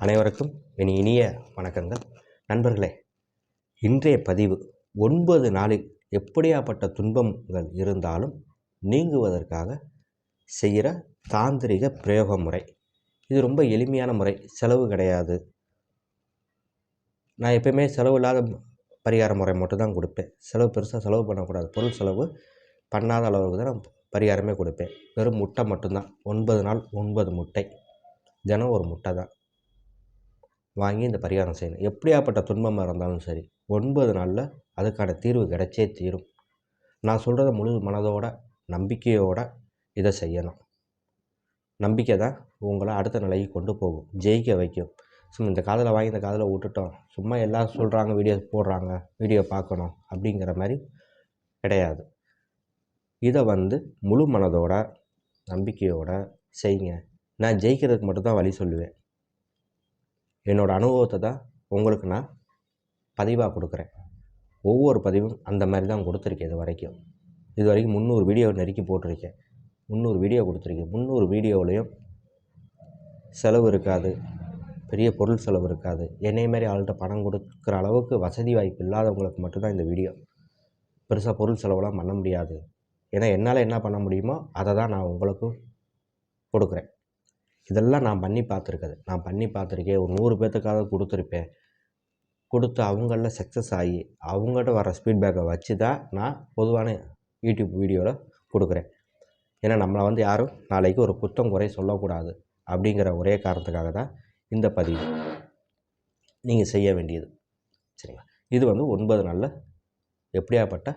அனைவருக்கும் இனி இனிய வணக்கங்கள். நண்பர்களே இன்றைய பதிவு ஒன்பது நாளில் எப்படியாப்பட்ட துன்பங்கள் இருந்தாலும் நீங்குவதற்காக செய்கிற தாந்திரிக பிரயோக முறை. இது ரொம்ப எளிமையான முறை செலவு கிடையாது. நான் எப்பயுமே செலவு இல்லாத பரிகார முறை மட்டும்தான் கொடுப்பேன். செலவு பெருசாக செலவு பண்ணக்கூடாது. பொருள் செலவு பண்ணாத அளவுக்கு தான் நான் பரிகாரமே கொடுப்பேன். வெறும் முட்டை மட்டும்தான். ஒன்பது நாள் ஒன்பது முட்டை. தினம் ஒரு முட்டை தான். வாங்கி இந்த பரிகாரம் செய்யணும். எப்படியாப்பட்ட துன்பமாக இருந்தாலும் சரி ஒன்பது நாளில் அதுக்கான தீர்வு கிடைச்சே தீரும். நான் சொல்கிறத முழு மனதோட நம்பிக்கையோட இதை செய்யணும். நம்பிக்கை தான் உங்களை அடுத்த நிலைக்கு கொண்டு போகும். ஜெயிக்க வைக்கும். சும்மா இந்த காதில் வாங்கி இந்த காதில் விட்டுட்டோம். சும்மா எல்லாம் சொல்கிறாங்க வீடியோ போடுறாங்க வீடியோ பார்க்கணும் அப்படிங்கிற மாதிரி கிடையாது. இதை வந்து முழு மனதோட நம்பிக்கையோட செய்யுங்க. நான் ஜெயிக்கிறதுக்கு மட்டும்தான் வழி சொல்லுவேன். என்னோடய அனுபவத்தை தான் உங்களுக்கு நான் பதிவாக கொடுக்குறேன். ஒவ்வொரு பதிவும் அந்த மாதிரி தான் கொடுத்துருக்கேன் இது வரைக்கும். இது வரைக்கும் முந்நூறு வீடியோ நெருக்கி போட்டிருக்கேன். முந்நூறு வீடியோ கொடுத்துருக்கேன். முந்நூறு வீடியோவிலையும் செலவு இருக்காது. பெரிய பொருள் செலவு இருக்காது. என்னை மாதிரி ஆள்கிட்ட பணம் கொடுக்குற அளவுக்கு வசதி வாய்ப்பு இல்லாதவங்களுக்கு மட்டும்தான் இந்த வீடியோ பெருசாக பொருள் செலவெல்லாம் பண்ண முடியாது. ஏன்னா என்னால் என்ன பண்ண முடியுமோ அதை தான் நான் உங்களுக்கும் கொடுக்குறேன். இதெல்லாம் நான் பண்ணி பார்த்துருக்கது. நான் பண்ணி பார்த்துருக்கேன் ஒரு நூறு பேர்த்துக்காக கொடுத்துருப்பேன். கொடுத்து அவங்களில் சக்ஸஸ் ஆகி அவங்கள்ட்ட வர ஃபீட்பேக்கை வச்சு தான் நான் பொதுவான யூடியூப் வீடியோவில் கொடுக்குறேன். ஏன்னா நம்மளை வந்து யாரும் நாளைக்கு ஒரு குத்தம் குறை சொல்லக்கூடாது அப்படிங்கிற ஒரே காரணத்துக்காக தான் இந்த பதிவு நீங்கள் செய்ய வேண்டியது. சரிங்களா? இது வந்து ஒன்பது நாளில் எப்படியாப்பட்ட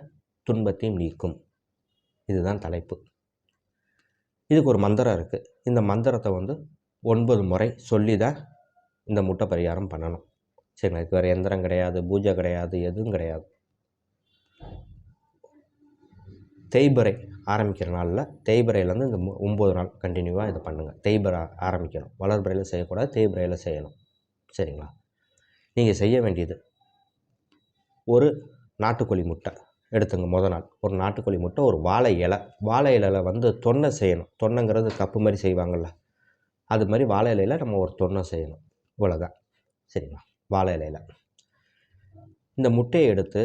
துன்பத்தையும் நீக்கும். இதுதான் தலைப்பு. இதுக்கு ஒரு மந்திரம் இருக்குது இந்த மந்திரத்தை வந்து ஒன்பது முறை சொல்லி தான் இந்த முட்டை பரிகாரம் பண்ணணும். சரிங்களா? இதுக்கு வேறு எந்திரம் கிடையாது பூஜை கிடையாது எதுவும் கிடையாது. தேய்பறை ஆரம்பிக்கிற நாளில் தேய்பறையிலேருந்து இந்த ஒம்பது நாள் கண்டினியூவாக இதை பண்ணுங்கள் தேய்பிறை ஆரம்பிக்கணும். வளர்பிறையில் செய்யக்கூடாது தேய்பறையில் செய்யணும். சரிங்களா? நீங்கள் செய்ய வேண்டியது ஒரு நாட்டுக்கோழி முட்டை. எடுத்துங்க முத நாள். ஒரு நாட்டுக்கோழி முட்டை ஒரு வாழை இலை. வாழை இலையில் வந்து தொன்னை செய்யணும். தொன்னைங்கிறது கப்பு மாதிரி செய்வாங்கள்ல அது மாதிரி வாழை இலையில் நம்ம ஒரு தொன்னை செய்யணும். இவ்வளோதான் சரிங்களா? வாழை இலையில். இந்த முட்டையை எடுத்து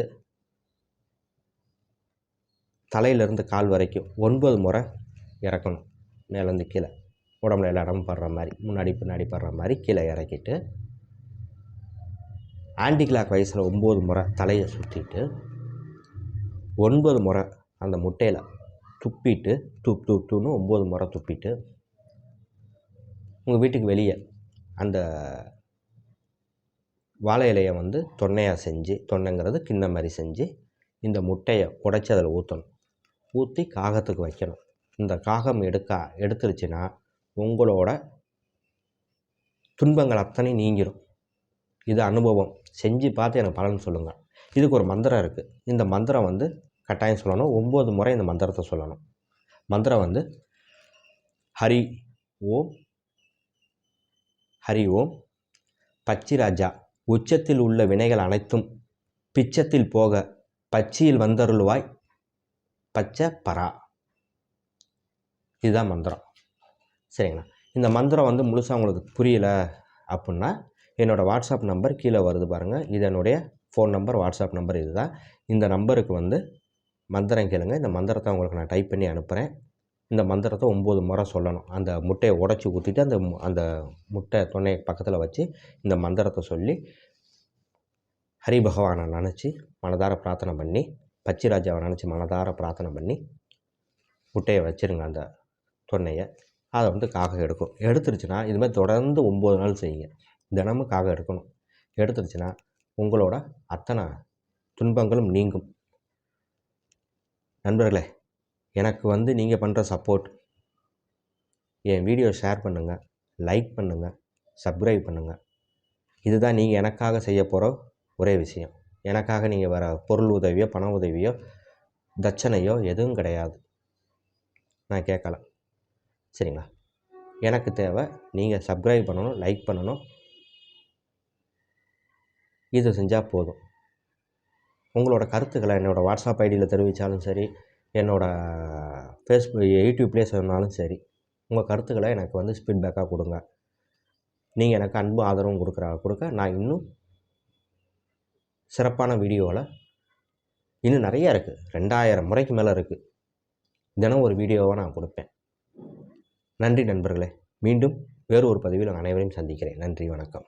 தலையிலேருந்து கால் வரைக்கும் ஒன்பது முறை இறக்கணும். மேலேருந்து கீழே. உடம்புல எல்லா இடமும் படுற மாதிரி முன்னாடி பின்னாடி படுற மாதிரி கீழே இறக்கிட்டு ஆன்டி கிளாக் வயசில் ஒம்பது முறை தலையை சுற்றிட்டு ஒன்பது முறை அந்த முட்டையில் துப்பிட்டு துப் துப் துன்னு ஒம்பது முறை துப்பிட்டு உங்கள் வீட்டுக்கு வெளியே அந்த வாழை இலையை வந்து தொன்னையாக செஞ்சு தொன்னைங்கிறது கிண்ண மாதிரி செஞ்சு இந்த முட்டையை உடைச்சி அதில் ஊற்றணும் ஊற்றி காகத்துக்கு வைக்கணும். இந்த காகம் எடுக்க எடுத்துருச்சுன்னா உங்களோட துன்பங்கள் அத்தனை நீங்கிடும் இது அனுபவம். செஞ்சு பார்த்து எனக்கு பலன் சொல்லுங்கள் இதுக்கு ஒரு மந்திரம் இருக்குது இந்த மந்திரம் வந்து கட்டாயம் சொல்லணும். ஒம்பது முறை இந்த மந்திரத்தை சொல்லணும். மந்திரம் வந்து ஹரி ஓம் ஹரி ஓம் பச்சிராஜா உச்சத்தில் உள்ள வினைகள் அனைத்தும் பிச்சத்தில் போக பச்சியில் வந்தருள்வாய் பச்சை பரா. இதுதான் மந்திரம். சரிங்களா? இந்த மந்திரம் வந்து முழுசாக உங்களுக்கு புரியல அப்படின்னா என்னோடய வாட்ஸ்அப் நம்பர் கீழே வருது பாருங்கள் இது என்னுடைய ஃபோன் நம்பர் வாட்ஸ்அப் நம்பர் இதுதான். இந்த நம்பருக்கு வந்து மந்திரம் கேளுங்க. இந்த மந்திரத்தை உங்களுக்கு நான் டைப் பண்ணி அனுப்புகிறேன் இந்த மந்திரத்தை ஒம்பது முறை சொல்லணும். அந்த முட்டையை உடச்சி ஊற்றிட்டு அந்த அந்த முட்டை தொன்னையை பக்கத்தில் வச்சு இந்த மந்திரத்தை சொல்லி ஹரி பகவானை நினச்சி மனதார பிரார்த்தனை பண்ணி பச்சிராஜாவை நினச்சி மனதார பிரார்த்தனை பண்ணி முட்டையை வச்சிருங்க அந்த தொன்னையை அதை வந்து காகம் எடுக்கும். எடுத்துருச்சுன்னா இதுமாதிரி தொடர்ந்து ஒம்பது நாள் செய்யுங்க. தினமும் காகம் எடுக்கணும். எடுத்துருச்சுன்னா உங்களோட அத்தனை துன்பங்களும் நீங்கும். நண்பர்களே எனக்கு வந்து நீங்கள் பண்ணுற சப்போர்ட் என் வீடியோ ஷேர் பண்ணுங்கள் லைக் பண்ணுங்கள் சப்ஸ்கிரைப் பண்ணுங்கள் இதுதான் நீங்கள் எனக்காக செய்ய போகிற ஒரே விஷயம். எனக்காக நீங்கள் வர பொருள் உதவியோ பண உதவியோ தட்சணையோ எதுவும் கிடையாது. நான் கேட்கல. சரிங்களா? எனக்கு தேவை நீங்கள் சப்ஸ்கிரைப் பண்ணணும் லைக் பண்ணணும். இது செஞ்சால் போதும். உங்களோட கருத்துக்களை என்னோடய வாட்ஸ்அப் ஐடியில் தெரிவித்தாலும் சரி என்னோடய ஃபேஸ்புக் யூடியூப்லேயே சொன்னாலும் சரி உங்கள் கருத்துக்களை எனக்கு வந்து ஃபீட்பேக்காக கொடுங்க. நீங்கள் எனக்கு அன்பு ஆதரவும் கொடுக்குற கொடுக்க நான் இன்னும் சிறப்பான வீடியோவில் இன்னும் நிறைய இருக்குது ரெண்டாயிரம் முறைக்கு மேலே இருக்குது தினம் ஒரு வீடியோவை நான் கொடுப்பேன். நன்றி நண்பர்களே. மீண்டும் வேறு ஒரு பதிவில் அனைவரையும் சந்திக்கிறேன். நன்றி வணக்கம்.